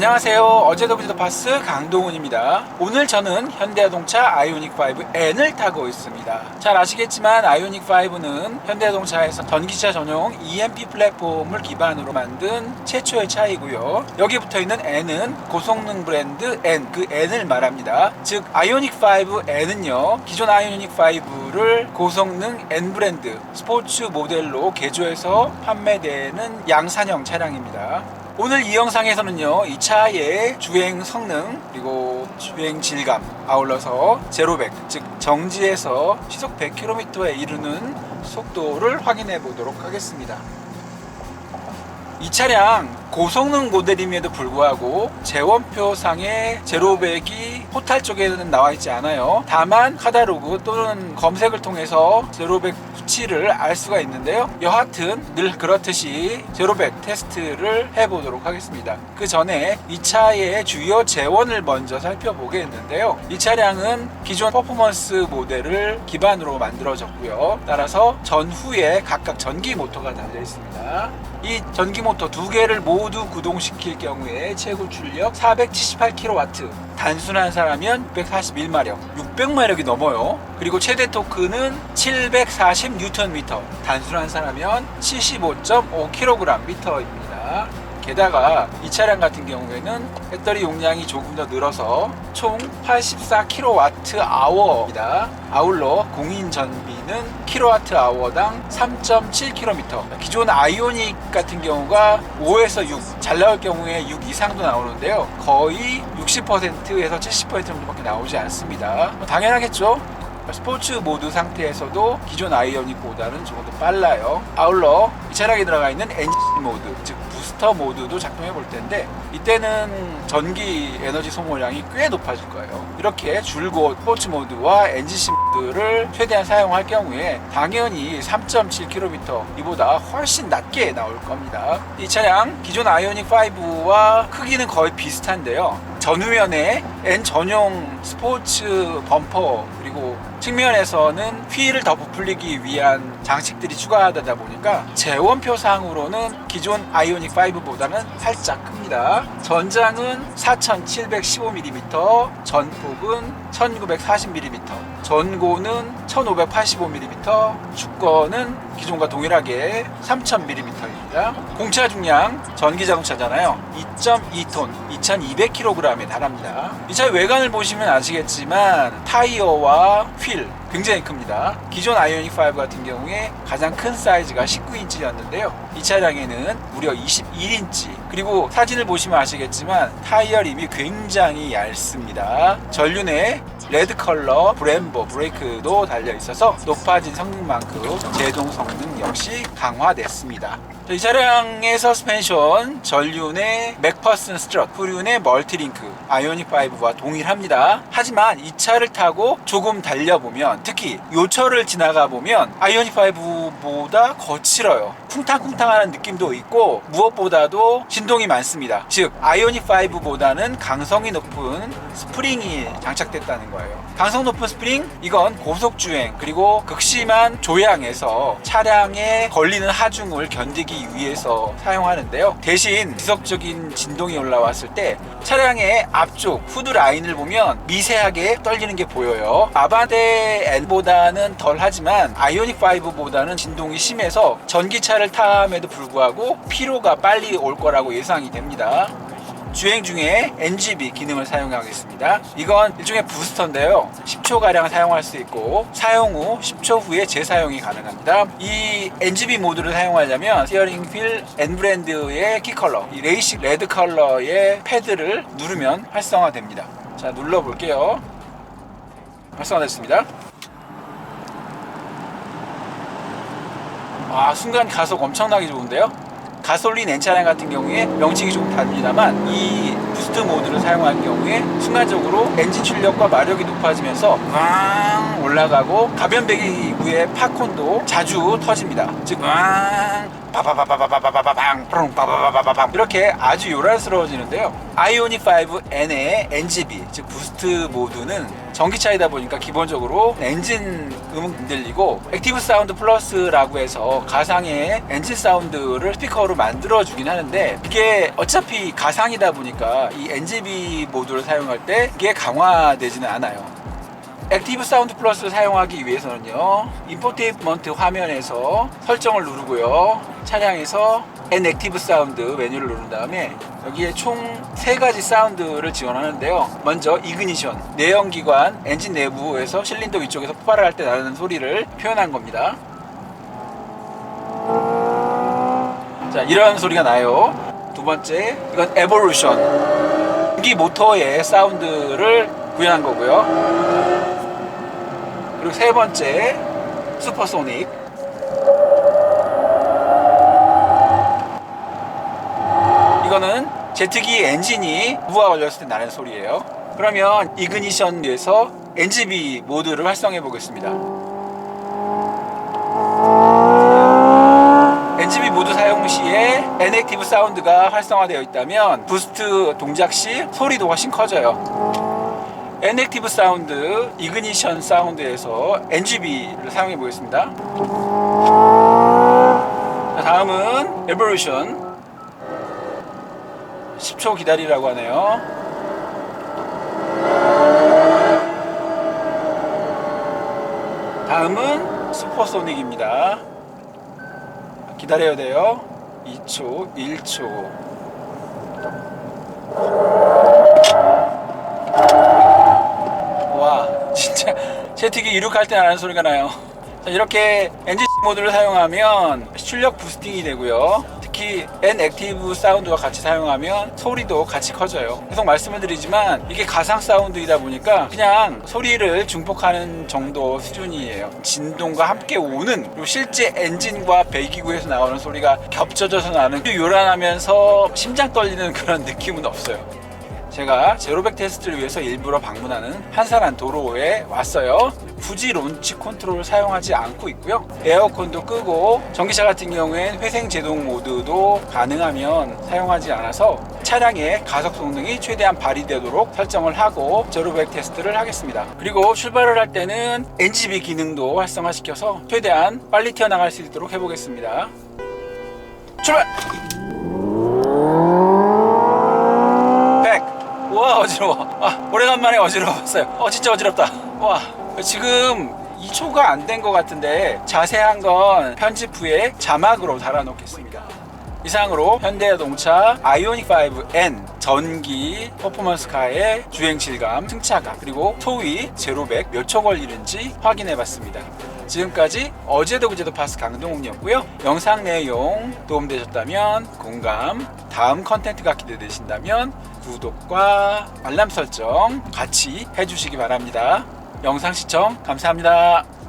안녕하세요. 어제도 그제도 파스 강동훈입니다. 오늘 저는 현대자동차 아이오닉 5N을 타고 있습니다. 잘 아시겠지만 아이오닉 5는 현대자동차에서 전기차 전용 EMP 플랫폼을 기반으로 만든 최초의 차이고요. 여기 붙어 있는 N은 고성능 브랜드 N, 그 N을 말합니다. 즉 아이오닉 5N은요. 기존 아이오닉 5를 고성능 N 브랜드 스포츠 모델로 개조해서 판매되는 양산형 차량입니다. 오늘 이 영상에서는요 이 차의 주행 성능 그리고 주행 질감 아울러서 제로백 즉 정지에서 시속 100km에 이르는 속도를 확인해 보도록 하겠습니다. 이 차량 고성능 모델임에도 불구하고 재원표상의 제로백이 포탈 쪽에는 나와 있지 않아요. 다만 카다로그 또는 검색을 통해서 제로백 수치를 알 수가 있는데요. 여하튼 늘 그렇듯이 제로백 테스트를 해보도록 하겠습니다. 그 전에 이 차의 주요 재원을 먼저 살펴보겠는데요. 이 차량은 기존 퍼포먼스 모델을 기반으로 만들어졌고요. 따라서 전후에 각각 전기 모터가 달려 있습니다. 이 전기 모터 두 개를 모두 구동시킬 경우에 최고 출력 478kW 단순한 사람이면 641마력 600마력이 넘어요. 그리고 최대 토크는 740Nm 단순한 사람이면 75.5kgm입니다 게다가 이 차량 같은 경우에는 배터리 용량이 조금 더 늘어서 총 84kWh입니다. 아울러 공인 전비는 kWh당 3.7km. 기존 아이오닉 같은 경우가 5에서 6, 잘 나올 경우에 6 이상도 나오는데요. 거의 60%에서 70% 정도밖에 나오지 않습니다. 뭐 당연하겠죠. 스포츠 모드 상태에서도 기존 아이오닉보다는 조금 더 빨라요. 아울러 이 차량에 들어가 있는 엔진 모드, 즉 부스터 모드도 작동해 볼 텐데 이때는 전기 에너지 소모량이 꽤 높아질 거예요. 이렇게 줄곧 스포츠 모드와 엔진 모드를 최대한 사용할 경우에 당연히 3.7km 이보다 훨씬 낮게 나올 겁니다. 이 차량 기존 아이오닉 5와 크기는 거의 비슷한데요. 전후면에 N 전용 스포츠 범퍼 그리고 측면에서는 휠을 더 부풀리기 위한 장식들이 추가되다 보니까 재원표상으로는 기존 아이오닉 5보다는 살짝 큽니다. 전장은 4715mm, 전폭은 1940mm, 전고는 1585mm, 축거는 기존과 동일하게 3000mm입니다. 공차 중량 전기 자동차잖아요. 2.2톤, 2200kg에 달합니다. 이 차의 외관을 보시면 아시겠지만 타이어와 휠 굉장히 큽니다. 기존 아이오닉 5 같은 경우에 가장 큰 사이즈가 19인치였는데요. 이 차량에는 무려 21인치. 그리고 사진을 보시면 아시겠지만 타이어 림이 굉장히 얇습니다. 전륜에 레드 컬러 브렘보 브레이크도 달려 있어서 높아진 성능만큼 제동 성능 역시 강화됐습니다. 이 차량의 서스펜션 전륜의 맥퍼슨 스트럿, 후륜의 멀티링크, 아이오닉 5와 동일합니다. 하지만 이 차를 타고 조금 달려보면 특히 요철을 지나가 보면 아이오닉 5보다 거칠어요. 쿵탕쿵탕하는 느낌도 있고 무엇보다도 진동이 많습니다. 즉 아이오닉 5보다는 강성이 높은 스프링이 장착됐다는 거예요. 강성 높은 스프링 이건 고속 주행 그리고 극심한 조향에서 차량에 걸리는 하중을 견디기 위해서 사용하는데요. 대신 지속적인 진동이 올라왔을 때 차량의 앞쪽 후드 라인을 보면 미세하게 떨리는 게 보여요. 아반떼 N보다는 덜 하지만 아이오닉 5보다는 진동이 심해서 전기차를 탐에도 불구하고 피로가 빨리 올 거라고 예상이 됩니다. 주행 중에 NGB 기능을 사용하겠습니다. 이건 일종의 부스터인데요. 10초가량 사용할 수 있고 사용 후 10초 후에 재사용이 가능합니다. 이 NGB 모드를 사용하려면 스티어링 휠 N 브랜드의 키 컬러, 이 레이식 레드 컬러의 패드를 누르면 활성화됩니다. 자, 눌러 볼게요. 활성화됐습니다. 아, 순간 가속 엄청나게 좋은데요? 가솔린 N 차량 같은 경우에 명칭이 조금 다릅니다만 이 부스트 모드를 사용할 경우에 순간적으로 엔진 출력과 마력이 높아지면서 왕 올라가고 가변 배기 이후에 팝콘도 자주 터집니다. 즉 왕 바바바바바바바바방 프롱 바바바바바방 이렇게 아주 요란스러워지는데요. 아이오닉 5N의 NGB 즉 부스트 모드는 전기차이다 보니까 기본적으로 엔진 음은 안 들리고 액티브 사운드 플러스라고 해서 가상의 엔진 사운드를 스피커로 만들어 주긴 하는데 이게 어차피 가상이다 보니까 이 NGB 모드를 사용할 때 이게 강화되지는 않아요. 액티브 사운드 플러스를 사용하기 위해서는요 인포테인먼트 화면에서 설정을 누르고요 차량에서 N 액티브 사운드 메뉴를 누른 다음에 여기에 총세 가지 사운드를 지원하는데요. 먼저 이그니션 내연기관 엔진 내부에서 실린더 위쪽에서 폭발을 할 때 나는 소리를 표현한 겁니다. 자 이런 소리가 나요. 두 번째 이건 에볼루션 전기 모터의 사운드를 구현한 거고요 그리고 세 번째 슈퍼소닉. 이거는 제트기 엔진이 무가 걸렸을 때 나는 소리예요. 그러면 이그니션에서 NGB 모드를 활성해 보겠습니다. NGB 모드 사용 시에 N액티브 사운드가 활성화되어 있다면 부스트 동작 시 소리도 훨씬 커져요 N액티브 사운드, 이그니션 사운드에서 NGB를 사용해 보겠습니다. 자, 다음은 에볼루션. 10초 기다리라고 하네요. 다음은 슈퍼소닉입니다. 기다려야 돼요. 2초, 1초. 와 진짜 제트기 이륙할 때 나는 소리가 나요. 자, 이렇게 엔진 모드를 사용하면 출력 부스팅이 되고요. 특히 N 액티브 사운드와 같이 사용하면 소리도 같이 커져요. 계속 말씀을 드리지만 이게 가상 사운드이다 보니까 그냥 소리를 중폭하는 정도 수준이에요. 진동과 함께 오는 실제 엔진과 배기구에서 나오는 소리가 겹쳐져서 나는 요란하면서 심장 떨리는 그런 느낌은 없어요 제가 제로백 테스트를 위해서 일부러 방문하는 한산한 도로에 왔어요. 굳이 론치 컨트롤을 사용하지 않고 있고요. 에어컨도 끄고 전기차 같은 경우엔 회생 제동 모드도 가능하면 사용하지 않아서 차량의 가속 성능이 최대한 발휘되도록 설정을 하고 제로백 테스트를 하겠습니다. 그리고 출발을 할 때는 NGB 기능도 활성화시켜서 최대한 빨리 튀어나갈 수 있도록 해보겠습니다. 출발! 와 어지러워. 아 오래간만에 어지러웠어요. 어 진짜 어지럽다. 와 지금 2초가 안 된 것 같은데 자세한 건 편집 후에 자막으로 달아놓겠습니다. 이상으로 현대자동차 아이오닉 5N 전기 퍼포먼스카의 주행 질감, 승차감 그리고 소위 제로백 몇 초 걸리는지 확인해봤습니다. 지금까지 어제도 그제도 파스 강동욱이었고요. 영상 내용 도움되셨다면 공감, 다음 컨텐츠가 기대되신다면 구독과 알람 설정 같이 해주시기 바랍니다. 영상 시청 감사합니다.